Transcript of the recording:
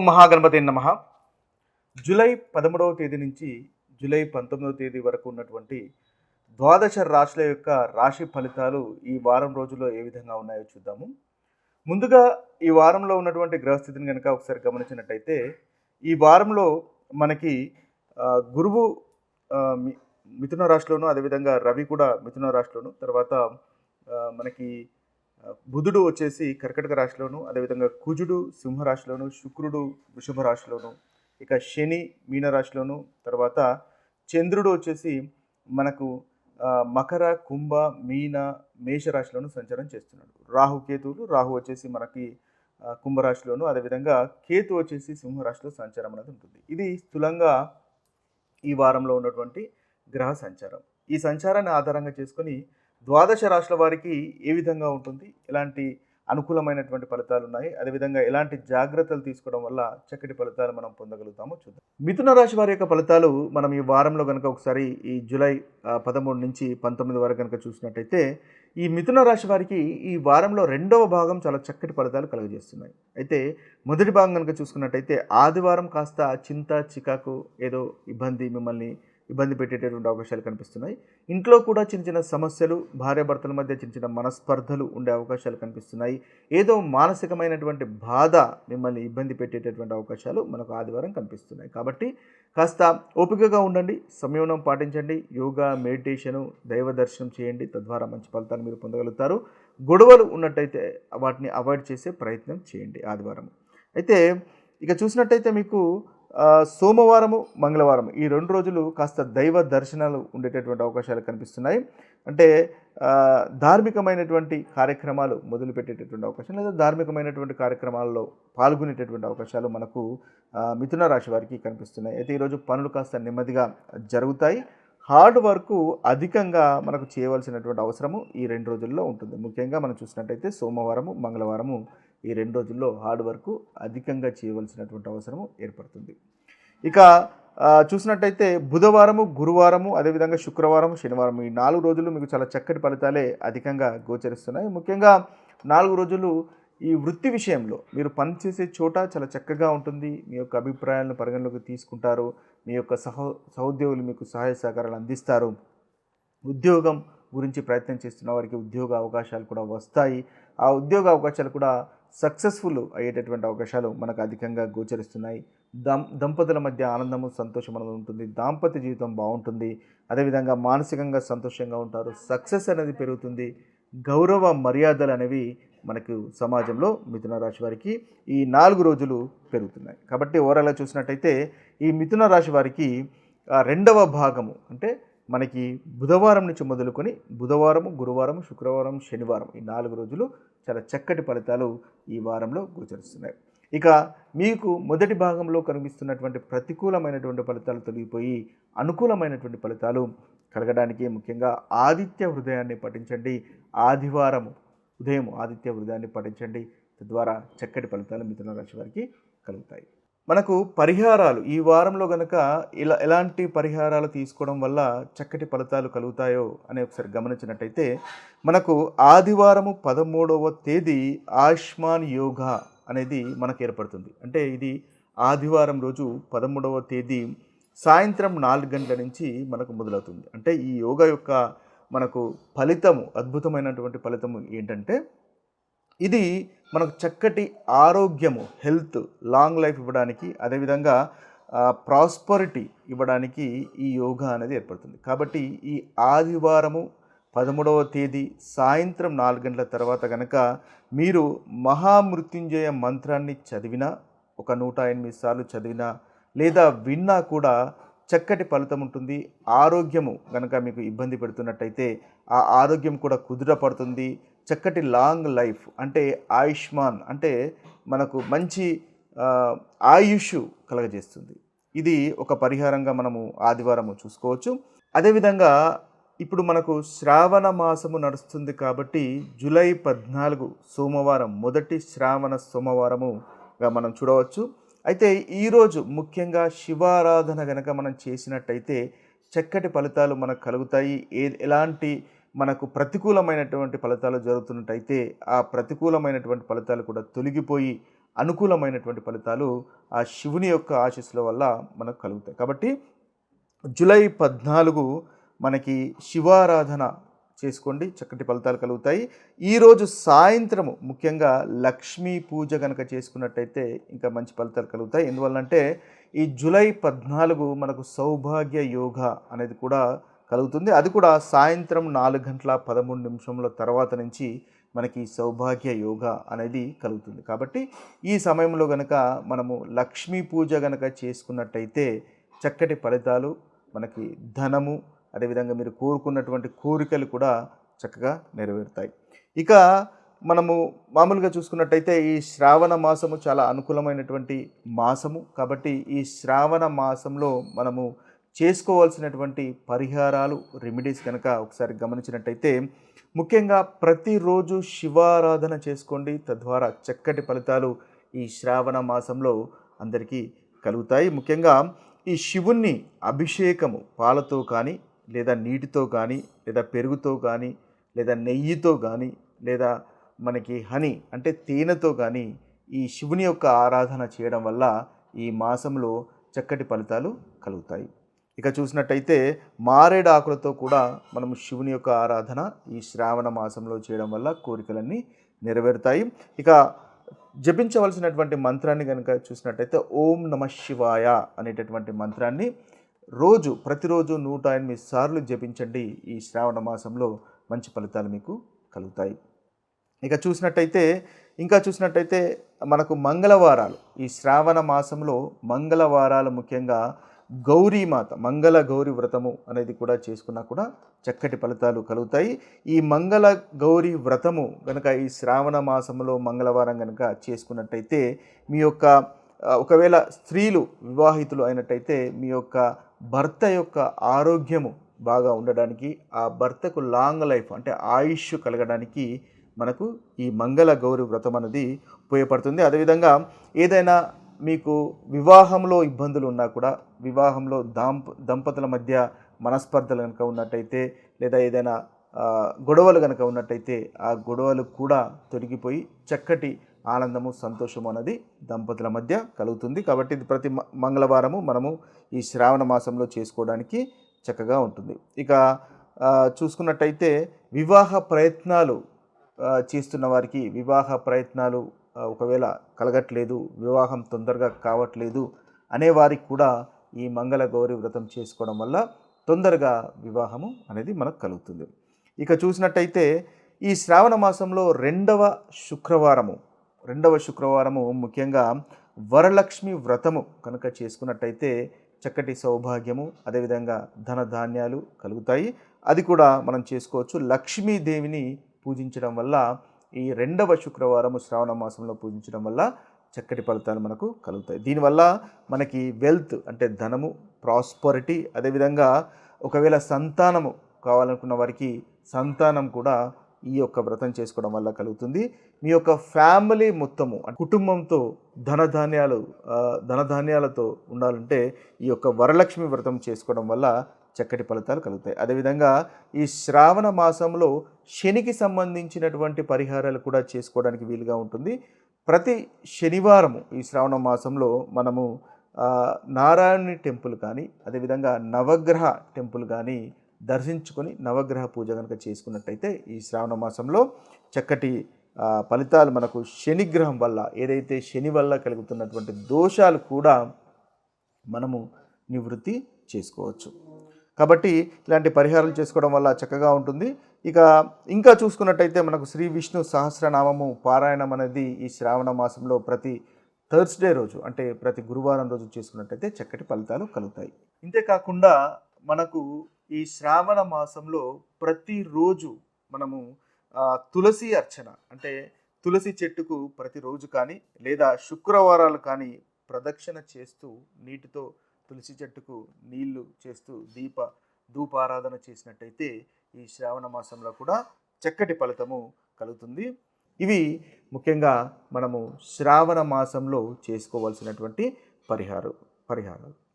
ఓం మహాగణపతి నమ. జూలై పదమూడవ తేదీ నుంచి జూలై పంతొమ్మిదవ తేదీ వరకు ఉన్నటువంటి ద్వాదశ రాశుల యొక్క రాశి ఫలితాలు ఈ వారం రోజుల్లో ఏ విధంగా ఉన్నాయో చూద్దాము. ముందుగా ఈ వారంలో ఉన్నటువంటి గ్రహస్థితిని కనుక ఒకసారి గమనించినట్టయితే ఈ వారంలో మనకి గురువు మి- మిథున రాశిలోను అదేవిధంగా రవి కూడా మిథున రాశిలోను తర్వాత మనకి బుధుడు వచ్చేసి కర్కటక రాశిలోను అదేవిధంగా కుజుడు సింహరాశిలోను శుక్రుడు వృషభ రాశిలోను ఇక శని మీనరాశిలోను తర్వాత చంద్రుడు వచ్చేసి మనకు మకర కుంభ మీన మేషరాశిలోను సంచారం చేస్తున్నాడు. రాహు కేతువులు రాహు వచ్చేసి మనకి కుంభరాశిలోను అదేవిధంగా కేతు వచ్చేసి సింహరాశిలో సంచారం అనేది ఉంటుంది. ఇది స్థూలంగా ఈ వారంలో ఉన్నటువంటి గ్రహ సంచారం. ఈ సంచారాన్ని ఆధారంగా చేసుకొని ద్వాదశ రాశుల వారికి ఏ విధంగా ఉంటుంది? ఎలాంటి అనుకూలమైనటువంటి ఫలితాలు ఉన్నాయి? అదేవిధంగా ఎలాంటి జాగ్రత్తలు తీసుకోవడం వల్ల చక్కటి ఫలితాలు మనం పొందగలుగుతామో చూద్దాం. మిథున రాశి వారి యొక్క ఫలితాలు మనం ఈ వారంలో కనుక ఒకసారి ఈ జూలై పదమూడు నుంచి పంతొమ్మిది వరకు కనుక చూసినట్టయితే ఈ మిథున రాశి వారికి ఈ వారంలో రెండవ భాగం చాలా చక్కటి ఫలితాలు కలుగజేస్తున్నాయి. అయితే మొదటి భాగం కనుక చూసుకున్నట్టయితే ఆదివారం కాస్త చింత చికాకు ఏదో ఇబ్బంది మిమ్మల్ని ఇబ్బంది పెట్టేటటువంటి అవకాశాలు కనిపిస్తున్నాయి. ఇంట్లో కూడా చిన్న చిన్న సమస్యలు భార్యాభర్తల మధ్య చిన్న చిన్న మనస్పర్ధలు ఉండే అవకాశాలు కనిపిస్తున్నాయి. ఏదో మానసికమైనటువంటి బాధ మిమ్మల్ని ఇబ్బంది పెట్టేటటువంటి అవకాశాలు మనకు ఆదివారం కనిపిస్తున్నాయి. కాబట్టి కాస్త ఓపికగా ఉండండి సంయమనం పాటించండి యోగా మెడిటేషను దైవ దర్శనం చేయండి. తద్వారా మంచి ఫలితాలు మీరు పొందగలుగుతారు. గొడవలు ఉన్నట్టయితే వాటిని అవాయిడ్ చేసే ప్రయత్నం చేయండి ఆదివారం. అయితే ఇక చూసినట్టయితే మీకు సోమవారము మంగళవారం ఈ రెండు రోజులు కాస్త దైవ దర్శనాలు ఉండేటటువంటి అవకాశాలు కనిపిస్తున్నాయి. అంటే ధార్మికమైనటువంటి కార్యక్రమాలు మొదలుపెట్టేటటువంటి అవకాశం లేదా ధార్మికమైనటువంటి కార్యక్రమాల్లో పాల్గొనేటటువంటి అవకాశాలు మనకు మిథున రాశి వారికి కనిపిస్తున్నాయి. అయితే ఈరోజు పనులు కాస్త నెమ్మదిగా జరుగుతాయి. హార్డ్ వర్క్ అధికంగా మనకు చేయవలసినటువంటి అవసరము ఈ రెండు రోజుల్లో ఉంటుంది. ముఖ్యంగా మనం చూసినట్టయితే సోమవారము మంగళవారము ఈ రెండు రోజుల్లో హార్డ్ వర్క్ అధికంగా చేయవలసినటువంటి అవసరము ఏర్పడుతుంది. ఇక చూసినట్టయితే బుధవారము గురువారము అదేవిధంగా శుక్రవారం శనివారం ఈ నాలుగు రోజులు మీకు చాలా చక్కటి ఫలితాలే అధికంగా గోచరిస్తున్నాయి. ముఖ్యంగా నాలుగు రోజులు ఈ వృత్తి విషయంలో మీరు పనిచేసే చోట చాలా చక్కగా ఉంటుంది. మీ యొక్క అభిప్రాయాలను పరిగణలోకి తీసుకుంటారు. మీ యొక్క సహో సహోద్యోగులు మీకు సహాయ సహకారాలు అందిస్తారు. ఉద్యోగం గురించి ప్రయత్నం చేస్తున్న వారికి ఉద్యోగ అవకాశాలు కూడా వస్తాయి. ఆ ఉద్యోగ అవకాశాలు కూడా సక్సెస్ఫుల్ అయ్యేటటువంటి అవకాశాలు మనకు అధికంగా గోచరిస్తున్నాయి. దం దంపతుల మధ్య ఆనందము సంతోషం అనేది ఉంటుంది. దాంపత్య జీవితం బాగుంటుంది. అదేవిధంగా మానసికంగా సంతోషంగా ఉంటారు. సక్సెస్ అనేది పెరుగుతుంది. గౌరవ మర్యాదలు అనేవి మనకు సమాజంలో మిథున రాశి వారికి ఈ నాలుగు రోజులు పెరుగుతున్నాయి. కాబట్టి ఓవరాల్గా చూసినట్టయితే ఈ మిథున రాశి వారికి రెండవ భాగము అంటే మనకి బుధవారం నుంచి మొదలుకొని బుధవారం గురువారం శుక్రవారం శనివారం ఈ నాలుగు రోజులు చాలా చక్కటి ఫలితాలు ఈ వారంలో గోచరిస్తున్నాయి. ఇక మీకు మొదటి భాగంలో కనిపిస్తున్నటువంటి ప్రతికూలమైనటువంటి ఫలితాలు తొలగిపోయి అనుకూలమైనటువంటి ఫలితాలు కలగడానికి ముఖ్యంగా ఆదిత్య హృదయాన్ని పఠించండి. ఆదివారం ఉదయం ఆదిత్య హృదయాన్ని పఠించండి. తద్వారా చక్కటి ఫలితాలు మిథున రాశి వారికి కలుగుతాయి. మనకు పరిహారాలు ఈ వారంలో గనక ఇలా ఎలాంటి పరిహారాలు తీసుకోవడం వల్ల చక్కటి ఫలితాలు కలుగుతాయో అని ఒకసారి గమనించినట్టయితే మనకు ఆదివారము పదమూడవ తేదీ ఆయుష్మాన్ యోగా అనేది మనకు ఏర్పడుతుంది. అంటే ఇది ఆదివారం రోజు పదమూడవ తేదీ సాయంత్రం నాలుగు గంటల నుంచి మనకు మొదలవుతుంది. అంటే ఈ యోగా యొక్క మనకు ఫలితము అద్భుతమైనటువంటి ఫలితము ఏంటంటే ఇది మనకు చక్కటి ఆరోగ్యము హెల్త్ లాంగ్ లైఫ్ ఇవ్వడానికి అదేవిధంగా ప్రాస్పరిటీ ఇవ్వడానికి ఈ యోగా అనేది ఏర్పడుతుంది. కాబట్టి ఈ ఆదివారము పదమూడవ తేదీ సాయంత్రం నాలుగు గంటల తర్వాత కనుక మీరు మహామృత్యుంజయ మంత్రాన్ని చదివినా ఒక నూట ఎనిమిది సార్లు చదివినా లేదా విన్నా కూడా చక్కటి ఫలితం ఉంటుంది. ఆరోగ్యము కనుక మీకు ఇబ్బంది పెడుతున్నట్టయితే ఆ ఆరోగ్యం కూడా కుదుట పడుతుంది. చక్కటి లాంగ్ లైఫ్ అంటే ఆయుష్మాన్ అంటే మనకు మంచి ఆయుష్ కలగజేస్తుంది. ఇది ఒక పరిహారంగా మనము ఆదివారము చూసుకోవచ్చు. అదేవిధంగా ఇప్పుడు మనకు శ్రావణ మాసము నడుస్తుంది కాబట్టి జూలై పద్నాలుగు సోమవారం మొదటి శ్రావణ సోమవారముగా మనం చూడవచ్చు. అయితే ఈరోజు ముఖ్యంగా శివారాధన గనక మనం చేసినట్టయితే చక్కటి ఫలితాలు మనకు కలుగుతాయి. ఏ ఎలాంటి మనకు ప్రతికూలమైనటువంటి ఫలితాలు జరుగుతున్నట్టయితే ఆ ప్రతికూలమైనటువంటి ఫలితాలు కూడా తొలగిపోయి అనుకూలమైనటువంటి ఫలితాలు ఆ శివుని యొక్క ఆశీస్సుల వల్ల మనకు కలుగుతాయి. కాబట్టి జూలై పద్నాలుగు మనకి శివారాధన చేసుకోండి. చక్కటి ఫలితాలు కలుగుతాయి. ఈరోజు సాయంత్రము ముఖ్యంగా లక్ష్మీ పూజ కనుక చేసుకున్నట్టయితే ఇంకా మంచి ఫలితాలు కలుగుతాయి. ఎందువల్లంటే ఈ జూలై పద్నాలుగు మనకు సౌభాగ్య యోగ అనేది కూడా కలుగుతుంది. అది కూడా సాయంత్రం నాలుగు గంటల పదమూడు నిమిషముల తర్వాత నుంచి మనకి సౌభాగ్య యోగ అనేది కలుగుతుంది. కాబట్టి ఈ సమయంలో గనక మనము లక్ష్మీ పూజ గనక చేసుకున్నట్టయితే చక్కటి ఫలితాలు మనకి ధనము అదేవిధంగా మీరు కోరుకున్నటువంటి కోరికలు కూడా చక్కగా నెరవేరుతాయి. ఇక మనము మామూలుగా చూసుకున్నట్టయితే ఈ శ్రావణ మాసము చాలా అనుకూలమైనటువంటి మాసము. కాబట్టి ఈ శ్రావణ మాసంలో మనము చేసుకోవాల్సినటువంటి పరిహారాలు రెమెడీస్ కనుక ఒకసారి గమనించినట్టయితే ముఖ్యంగా ప్రతిరోజు శివారాధన చేసుకోండి. తద్వారా చక్కటి ఫలితాలు ఈ శ్రావణ మాసంలో అందరికీ కలుగుతాయి. ముఖ్యంగా ఈ శివుణ్ణి అభిషేకము పాలతో కానీ లేదా నీటితో కానీ లేదా పెరుగుతో కానీ లేదా నెయ్యితో కానీ లేదా మనకి హనీ అంటే తేనెతో కానీ ఈ శివుని యొక్క ఆరాధన చేయడం వల్ల ఈ మాసంలో చక్కటి ఫలితాలు కలుగుతాయి. ఇక చూసినట్టయితే మారేడు ఆకులతో కూడా మనం శివుని యొక్క ఆరాధన ఈ శ్రావణ మాసంలో చేయడం వల్ల కోరికలన్నీ నెరవేరుతాయి. ఇక జపించవలసినటువంటి మంత్రాన్ని కనుక చూసినట్టయితే ఓం నమ శివాయ అనేటటువంటి మంత్రాన్ని రోజు ప్రతిరోజు నూట ఎనిమిది సార్లు జపించండి. ఈ శ్రావణ మాసంలో మంచి ఫలితాలు మీకు కలుగుతాయి. ఇక చూసినట్టయితే ఇంకా చూసినట్టయితే మనకు మంగళవారాలు. ఈ శ్రావణ మాసంలో మంగళవారాలు ముఖ్యంగా గౌరీమాత మంగళ గౌరీ వ్రతము అనేది కూడా చేసుకున్నా కూడా చక్కటి ఫలితాలు కలుగుతాయి. ఈ మంగళ గౌరీ వ్రతము కనుక ఈ శ్రావణ మాసంలో మంగళవారం కనుక చేసుకున్నట్టయితే మీ యొక్క ఒకవేళ స్త్రీలు వివాహితులు అయినట్టయితే మీ యొక్క భర్త యొక్క ఆరోగ్యము బాగా ఉండడానికి ఆ భర్తకు లాంగ్ లైఫ్ అంటే ఆయుష్ కలగడానికి మనకు ఈ మంగళ గౌరి వ్రతం అనేది ఉపయోగపడుతుంది. అదేవిధంగా ఏదైనా మీకు వివాహంలో ఇబ్బందులు ఉన్నా కూడా వివాహంలో దాంప దంపతుల మధ్య మనస్పర్ధలు కనుక ఉన్నట్టయితే లేదా ఏదైనా గొడవలు కనుక ఉన్నట్టయితే ఆ గొడవలు కూడా తొలగిపోయి చక్కటి ఆనందము సంతోషము అనేది దంపతుల మధ్య కలుగుతుంది. కాబట్టి ఇది ప్రతి మ- మంగళవారము మనము ఈ శ్రావణ మాసంలో చేసుకోవడానికి చక్కగా ఉంటుంది. ఇక చూసుకున్నట్టయితే వివాహ ప్రయత్నాలు చేస్తున్న వారికి వివాహ ప్రయత్నాలు ఒకవేళ కలగట్లేదు వివాహం తొందరగా కావట్లేదు అనే వారికి కూడా ఈ మంగళ గౌరి వ్రతం చేసుకోవడం వల్ల తొందరగా వివాహము అనేది మనకు కలుగుతుంది. ఇక చూసినట్టయితే ఈ శ్రావణ మాసంలో రెండవ శుక్రవారము రెండవ శుక్రవారము ముఖ్యంగా వరలక్ష్మి వ్రతము కనుక చేసుకున్నట్టయితే చక్కటి సౌభాగ్యము అదేవిధంగా ధన ధాన్యాలు కలుగుతాయి. అది కూడా మనం చేసుకోవచ్చు. లక్ష్మీదేవిని పూజించడం వల్ల ఈ రెండవ శుక్రవారము శ్రావణ మాసంలో పూజించడం వల్ల చక్కటి ఫలితాలు మనకు కలుగుతాయి. దీనివల్ల మనకి వెల్త్ అంటే ధనము ప్రాస్పరిటీ అదేవిధంగా ఒకవేళ సంతానము కావాలనుకున్న వారికి సంతానం కూడా ఈ యొక్క వ్రతం చేసుకోవడం వల్ల కలుగుతుంది. మీ యొక్క ఫ్యామిలీ మొత్తము కుటుంబంతో ధనధాన్యాలు ధనధాన్యాలతో ఉండాలంటే ఈ యొక్క వరలక్ష్మి వ్రతం చేసుకోవడం వల్ల చక్కటి ఫలితాలు కలుగుతాయి. అదేవిధంగా ఈ శ్రావణ మాసంలో శనికి సంబంధించినటువంటి పరిహారాలు కూడా చేసుకోవడానికి వీలుగా ఉంటుంది. ప్రతి శనివారము ఈ శ్రావణ మాసంలో మనము నారాయణి నారాయణుని టెంపుల్ కానీ అదేవిధంగా నవగ్రహ టెంపుల్ కానీ దర్శించుకొని నవగ్రహ పూజ కనుక చేసుకున్నట్టయితే ఈ శ్రావణ మాసంలో చక్కటి ఫలితాలు మనకు శనిగ్రహం వల్ల ఏదైతే శని వల్ల కలుగుతున్నటువంటి దోషాలు కూడా మనము నివృత్తి చేసుకోవచ్చు. కాబట్టి ఇలాంటి పరిహారాలు చేసుకోవడం వల్ల చక్కగా ఉంటుంది. ఇక ఇంకా చూసుకున్నట్టయితే మనకు శ్రీ విష్ణు సహస్రనామము పారాయణం అనేది ఈ శ్రావణ మాసంలో ప్రతి థర్స్డే రోజు అంటే ప్రతి గురువారం రోజు చేసుకున్నట్టయితే చక్కటి ఫలితాలు కలుగుతాయి. ఇంతేకాకుండా మనకు ఈ శ్రావణ మాసంలో ప్రతిరోజు మనము తులసి అర్చన అంటే తులసి చెట్టుకు ప్రతిరోజు కానీ లేదా శుక్రవారాలు కానీ ప్రదక్షిణ చేస్తూ నీటితో తులసి చెట్టుకు నీళ్ళు చేస్తూ దీప ధూపారాధన చేసినట్టయితే ఈ శ్రావణ మాసంలో కూడా చక్కటి ఫలితము కలుగుతుంది. ఇవి ముఖ్యంగా మనము శ్రావణ మాసంలో చేసుకోవాల్సినటువంటి పరిహారం పరిహారాలు.